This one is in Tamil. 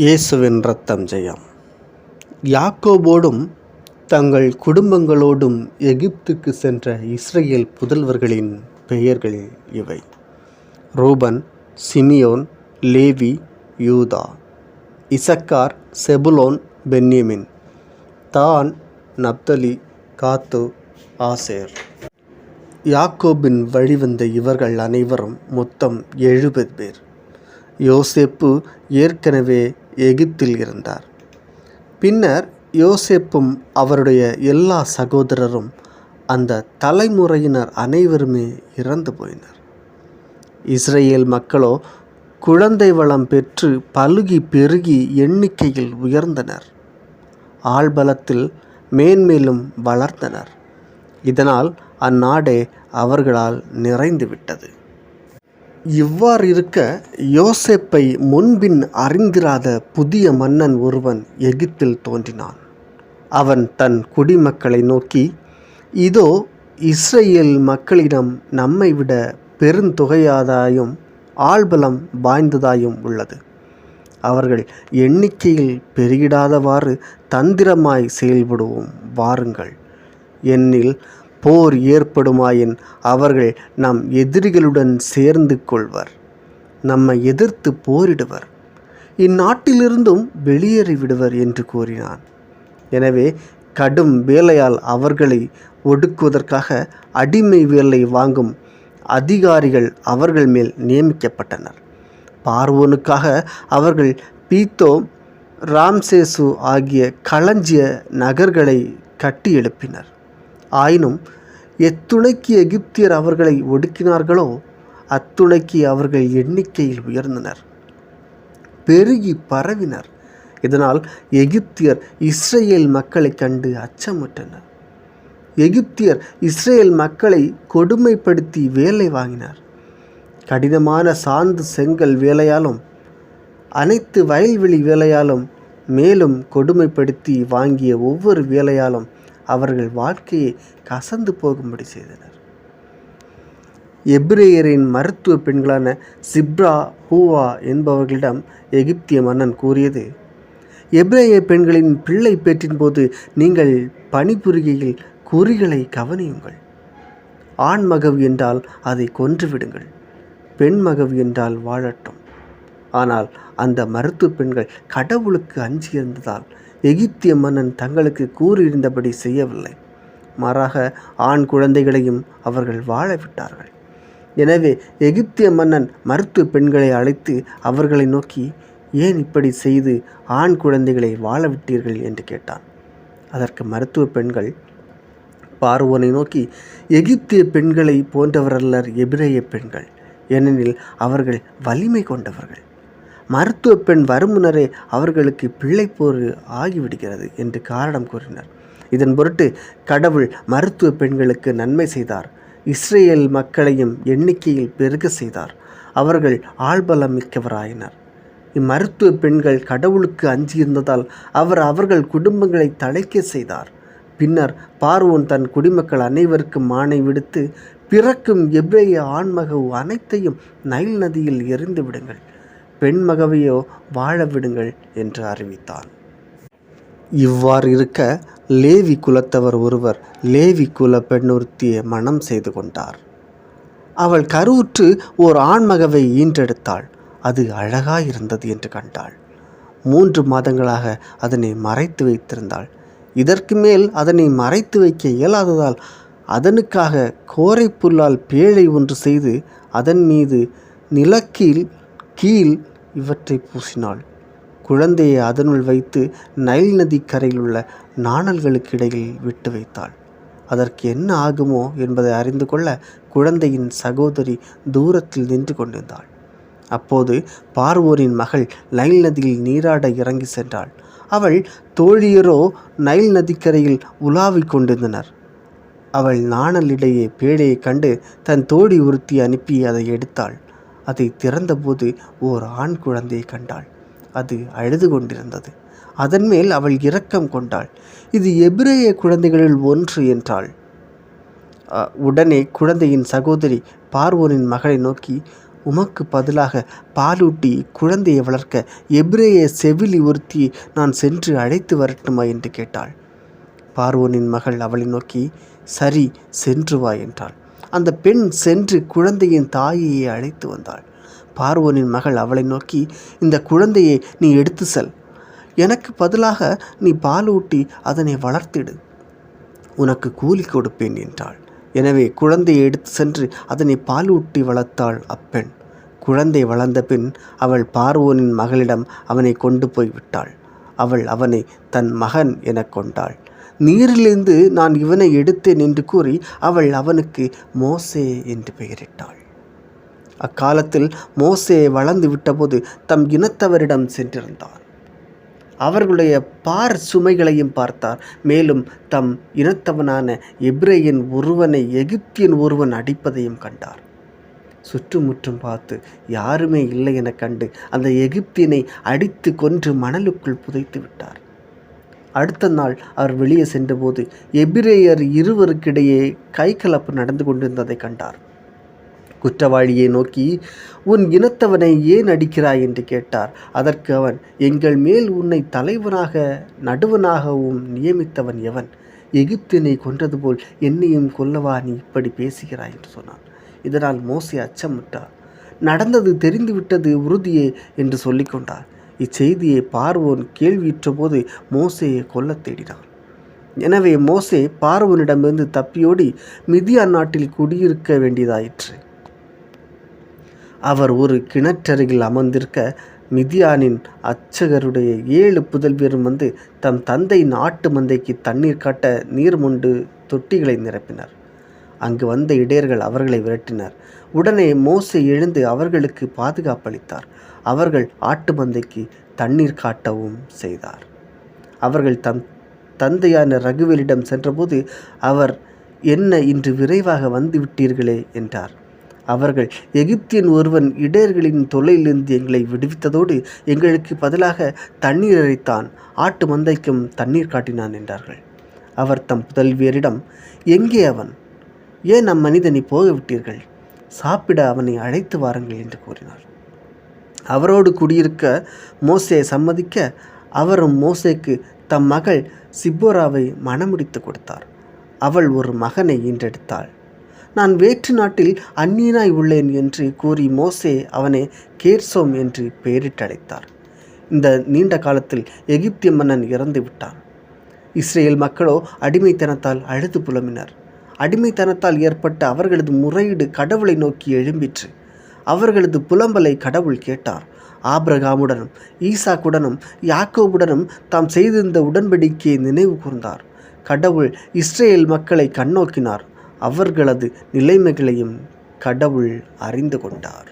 இயேசுவின் ரத்தம் ஜெயம். யாக்கோபோடும் தங்கள் குடும்பங்களோடும் எகிப்துக்கு சென்ற இஸ்ரேல் புதல்வர்களின் பெயர்கள் இவை. Reuben Simeon Levi Judah. Issachar Zebulun Benjamin. Dan Naphtali Gad Asher. யாக்கோபின் வழிவந்த இவர்கள் அனைவரும் மொத்தம் எழுபது பேர். யோசேப்பு ஏற்கனவே எகிப்தில் இருந்தார். பின்னர் யோசேப்பும் அவருடைய எல்லா சகோதரரும் அந்த தலைமுறையினர் அனைவருமே இறந்து போயினர். இஸ்ரேல் மக்களோ குழந்தை வளம் பெற்று பழுகி பெருகி எண்ணிக்கையில் உயர்ந்தனர். ஆழ்பலத்தில் மேன்மேலும் வளர்ந்தனர். இதனால் அந்நாடே அவர்களால் நிறைந்துவிட்டது. இவ்வாறு இருக்க யோசேப்பை முன்பின் அறிந்திராத புதிய மன்னன் ஒருவன் எகிப்தில் தோன்றினான். அவன் தன் குடிமக்களை நோக்கி இதோ இஸ்ரேல் மக்களிடம் நம்மை விட பெருந்தொகையாதாயும் ஆள்பலம் வாய்ந்ததாயும் உள்ளது. அவர்கள் எண்ணிக்கையில் பெருகிடாதவாறு தந்திரமாய் செயல்படுவோம் வாருங்கள். என்னில் போர் ஏற்படுமாயின் அவர்கள் நம் எதிரிகளுடன் சேர்ந்து கொள்வர். நம்மை எதிர்த்து போரிடுவர். இந்நாட்டிலிருந்தும் வெளியேறி விடுவர் என்று கூறினான். எனவே கடும் வேலையால் அவர்களை ஒடுக்குவதற்காக அடிமை வேலை வாங்கும் அதிகாரிகள் அவர்கள் மேல் நியமிக்கப்பட்டனர். பார்வோனுக்காக அவர்கள் பீத்தோ ராம்சேசு ஆகிய களஞ்சிய நகர்களை கட்டி எழுப்பினர் ஆயினும் எத்துணைக்கு எகிப்தியர் அவர்களை ஒடுக்கினார்களோ அத்துணைக்கு அவர்கள் எண்ணிக்கையில் உயர்ந்தனர். பெருகி பரவினர். இதனால் எகிப்தியர் இஸ்ரேல் மக்களை கண்டு அச்சமுற்றனர். எகிப்தியர் இஸ்ரேல் மக்களை கொடுமைப்படுத்தி வேலை வாங்கினார். கடினமான சாந்து செங்கல் வேலையாலும் அனைத்து வயல்வெளி வேலையாலும் மேலும் கொடுமைப்படுத்தி வாங்கிய ஒவ்வொரு வேலையாலும் அவர்கள் வாழ்க்கையை கசந்து போகும்படி செய்தனர். எப்ரேயரின் மருத்துவ பெண்களான சிப்ரா ஹூவா என்பவர்களிடம் எகிப்திய மன்னன் கூறியது எப்ரேய பெண்களின் பிள்ளை பேற்றின் போது நீங்கள் பணிபுரிகையில் குறிகளை கவனியுங்கள். ஆண் மகவு என்றால் அதை கொன்றுவிடுங்கள் பெண் மகவு என்றால் வாழட்டும். ஆனால் அந்த மருத்துவ பெண்கள் கடவுளுக்கு அஞ்சியிருந்ததால் எகிப்திய மன்னன் தங்களுக்கு கூறியிருந்தபடி செய்யவில்லை. மாறாக ஆண் குழந்தைகளையும் அவர்கள் வாழ விட்டார்கள். எனவே எகிப்திய மன்னன் மருத்துவ பெண்களை அழைத்து அவர்களை நோக்கி ஏன் இப்படி செய்து ஆண் குழந்தைகளை வாழ விட்டீர்கள்? என்று கேட்டான். அதற்கு மருத்துவ பெண்கள் பார்வோனை நோக்கி எகிப்திய பெண்களை போன்றவரல்லர் எபிரேய பெண்கள். ஏனெனில் அவர்கள் வலிமை கொண்டவர்கள். மருத்துவ பெண் வருமுனரே அவர்களுக்கு பிள்ளைப்போர் ஆகிவிடுகிறது என்று காரணம் கூறினர். இதன் பொருட்டு கடவுள் மருத்துவ பெண்களுக்கு நன்மை செய்தார். இஸ்ரேல் மக்களையும் எண்ணிக்கையில் பெருக செய்தார். அவர்கள் ஆள்பலம் மிக்கவராயினர். இம்மருத்துவ பெண்கள் கடவுளுக்கு அஞ்சியிருந்ததால் அவர் அவர்கள் குடும்பங்களை தழைக்க செய்தார். பின்னர் பார்வோன் தன் குடிமக்கள் அனைவருக்கும் மானை விடுத்து பிறக்கும் எப்ரேய ஆண்மகவு அனைத்தையும் நைல் நதியில் எரிந்து விடுங்கள். பெண் மகவையோ வாழ விடுங்கள் என்று அறிவித்தான். இவ்வாறு இருக்க லேவி குலத்தவர் ஒருவர் லேவி குல பெண்ணொருத்தியை மனம் செய்து கொண்டார். அவள் கருவுற்று ஓர் ஆண்மகவை ஈன்றெடுத்தாள். அது அழகாயிருந்தது என்று கண்டாள். மூன்று மாதங்களாக அதனை மறைத்து வைத்திருந்தாள். இதற்கு மேல் அதனை மறைத்து வைக்க இயலாததால் அதனுக்காக கோரை புல்லால் பேழை ஒன்று செய்து அதன் மீது நிலக்கீழ் கீழ் இவற்றை பூசினாள். குழந்தையை அதனுள் வைத்து நைல் நதி கரையில் உள்ள நாணல்களுக்கு இடையில் விட்டு வைத்தாள். அதற்கு என்ன ஆகுமோ என்பதை அறிந்து கொள்ள குழந்தையின் சகோதரி தூரத்தில் நின்று கொண்டிருந்தாள். அப்போது பார்வோரின் மகள் நைல் நதியில் நீராட இறங்கி சென்றாள். அவள் தோழியரோ நைல் நதிக்கரையில் உலாவிக் கொண்டிருந்தனர். அவள் நாணலிடையே பேழையை கண்டு தன் தோழி உறுத்தி அனுப்பி அதை எடுத்தாள். அதை திறந்தபோது ஓர் ஆண் குழந்தையை கண்டாள். அது அழுது கொண்டிருந்தது. அதன் மேல் அவள் இரக்கம் கொண்டாள். இது எபிரேய குழந்தைகளில் ஒன்று என்றாள். உடனே குழந்தையின் சகோதரி பார்வோனின் மகளை நோக்கி உமக்கு பதிலாக பாலூட்டி குழந்தையை வளர்க்க எபிரேய செவிலி ஒருத்தி நான் சென்று அழைத்து வரட்டுமா? என்று கேட்டாள். பார்வோனின் மகள் அவளை நோக்கி சரி சென்று வா என்றாள். அந்த பெண் சென்று குழந்தையின் தாயை அழைத்து வந்தாள். பார்வோனின் மகள் அவளை நோக்கி இந்த குழந்தையை நீ எடுத்து செல். எனக்கு பதிலாக நீ பாலூட்டி அதனை வளர்த்திடு. உனக்கு கூலி கொடுப்பேன் என்றாள். எனவே குழந்தையை எடுத்து சென்று அதனை பாலூட்டி வளர்த்தாள் அப்பெண். குழந்தை வளர்ந்த பின் அவள் பார்வோனின் மகளிடம் அவனை கொண்டு போய் விட்டாள். அவள் அவனை தன் மகன் எனக் கொண்டாள். நீரிலிருந்து நான் இவனை எடுத்தேன் என்று கூறி அவள் அவனுக்கு மோசே என்று பெயரிட்டாள். அக்காலத்தில் மோசே வளர்ந்து விட்டபோது தம் இனத்தவரிடம் சென்றிருந்தார் அவர்களுடைய பார் சுமைகளையும் பார்த்தார். மேலும் தம் இனத்தவனான எப்ரேயின் ஒருவனை எகிப்தியன் ஒருவன் அடிப்பதையும் கண்டார். சுற்றுமுற்றும் பார்த்து யாருமே இல்லை என கண்டு அந்த எகிப்தியனை அடித்து கொன்று மணலுக்குள் புதைத்து விட்டார். அடுத்த நாள் அவர் வெளியே சென்றபோது எபிரேயர் இருவருக்கிடையே கைகலப்பு நடந்து கொண்டிருந்ததை கண்டார். குற்றவாளியை நோக்கி உன் இனத்தவனை ஏன் அடிக்கிறாய்? என்று கேட்டார். அதற்கு அவன் எங்கள் மேல் உன்னை தலைவனாக நடுவனாகவும் நியமித்தவன் எவன்? எகிப்தினை கொன்றது போல் என்னையும் கொல்லவா நீ இப்படி பேசுகிறாய்? என்று சொன்னான். இதனால் மோசே அச்சமிட்டார் நடந்தது தெரிந்துவிட்டது உறுதியே என்று சொல்லிக்கொண்டார் இச்செய்தியை பார்வோன் கேள்வியுற்ற போது மோசையை கொல்ல தேடினான். எனவே மோசே பார்வோனிடமிருந்து தப்பியோடி மிதியா நாட்டில் குடியிருக்க வேண்டியதாயிற்று. அவர் ஒரு கிணற்றருகில் அமர்ந்திருக்க மிதியானின் அச்சகருடைய ஏழு புதல்வியரும் வந்து தம் தந்தையின் நாட்டு மந்தைக்கு தண்ணீர் காட்ட நீர்முண்டு தொட்டிகளை நிரப்பினர். அங்கு வந்த இடையர்கள் அவர்களை விரட்டினர். உடனே மோசை எழுந்து அவர்களுக்கு பாதுகாப்பளித்தார் அவர்கள் ஆட்டு மந்தைக்கு தண்ணீர் காட்டவும் செய்தார். அவர்கள் தம் தந்தையான ரகுவேலிடம் சென்றபோது அவர் என்ன இன்று விரைவாக வந்து விட்டீர்களே என்றார். அவர்கள் எகிப்தியன் ஒருவன் இடையர்களின் தொல்லையிலிருந்து எங்களை விடுவித்ததோடு எங்களுக்கு பதிலாக தண்ணீர் அரைத்தான் ஆட்டு மந்தைக்கும் தண்ணீர் காட்டினான் என்றார்கள். அவர் தம் புதல்வியரிடம் எங்கே அவன்? ஏன் நம் மனிதனை போக விட்டீர்கள் சாப்பிட அவனை அழைத்து வாருங்கள் என்று கூறினார் அவரோடு குடியிருக்க மோசையை சம்மதிக்க அவரும் மோசேக்கு தம் மகள் சிப்போராவை மணமுடித்து கொடுத்தார். அவள் ஒரு மகனை ஈன்றெடுத்தாள். நான் வேற்று நாட்டில் அந்நியனாய் உள்ளேன் என்று கூறி மோசே அவனை கேர்சோம் என்று பெயரிட்டழைத்தார். இந்த நீண்ட காலத்தில் எகிப்திய மன்னன் இறந்து விட்டான் இஸ்ரேல் மக்களோ அடிமைத்தனத்தால் அழுது புலம்பினர். அடிமைத்தனத்தால் ஏற்பட்ட அவர்களது முறையீடு கடவுளை நோக்கி எழும்பிற்று. அவர்களது புலம்பலை கடவுள் கேட்டார். ஆப்ரகாமுடனும் ஈசாக்குடனும் யாக்கோவுடனும் தாம் செய்திருந்த உடன்படிக்கையை நினைவு கூர்ந்தார். கடவுள் இஸ்ரேல் மக்களை கண்ணோக்கினார். அவர்களது நிலைமைகளையும் கடவுள் அறிந்து கொண்டார்.